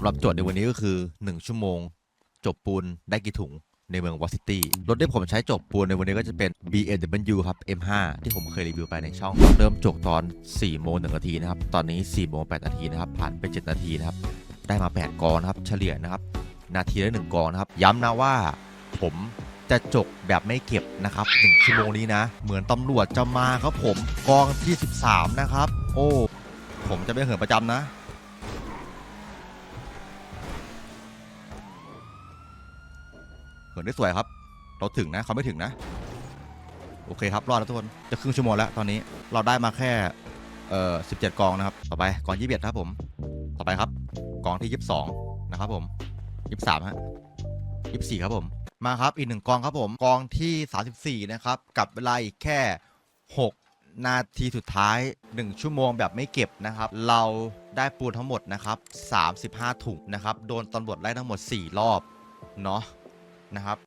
ำหรับโจทย์ในวันนี้ก็คือ 1 ชั่วโมง จบปูนได้กี่ถุงในเมืองวอซิตี้รถที่ผมใช้จบปูนในวันนี้ก็จะเป็น BMW ครับ M5 ที่ผมเคยรีวิวไปในช่อง เริ่มจบตอน 4 โมง 1 นาทีนะครับ ตอนนี้ 4 โมง 8 นาทีนะครับ ผ่านไป 7 นาทีนะครับ ได้มา 8 กองนะครับ เฉลี่ยนะครับ นาทีละ 1 กองนะครับ ย้ำนะว่าผมจะจบแบบไม่เก็บนะครับ1ชั่วโมงนี้นะ เหมือนตำรวจจะมาครับผม กองที่ 13 นะครับ โอ้ ผมจะไม่เหินประจำนะ นได้สวยครับ เราถึงนะเขาไม่ถึงนะ โอเคครับรอดแล้วทุกคนจะครึ่งชั่วโมงแล้วตอนนี้เราได้มาแค่เอ่อ17กองนะครับ ต่อไปกอง21ครับผม ต่อไปครับกองที่22นะครับผม23ฮะ24ครับผม มาครับอีกหนึ่งกองครับผมกองที่34นะครับกับเวลาอีกแค่6นาทีสุดท้าย 1 ชั่วโมงแบบไม่เก็บนะครับ เราได้ปูนทั้งหมดนะครับ 35 ถุงนะครับ โดนตำรวจไล่ทั้งหมด 4 รอบ เนาะ นะครับ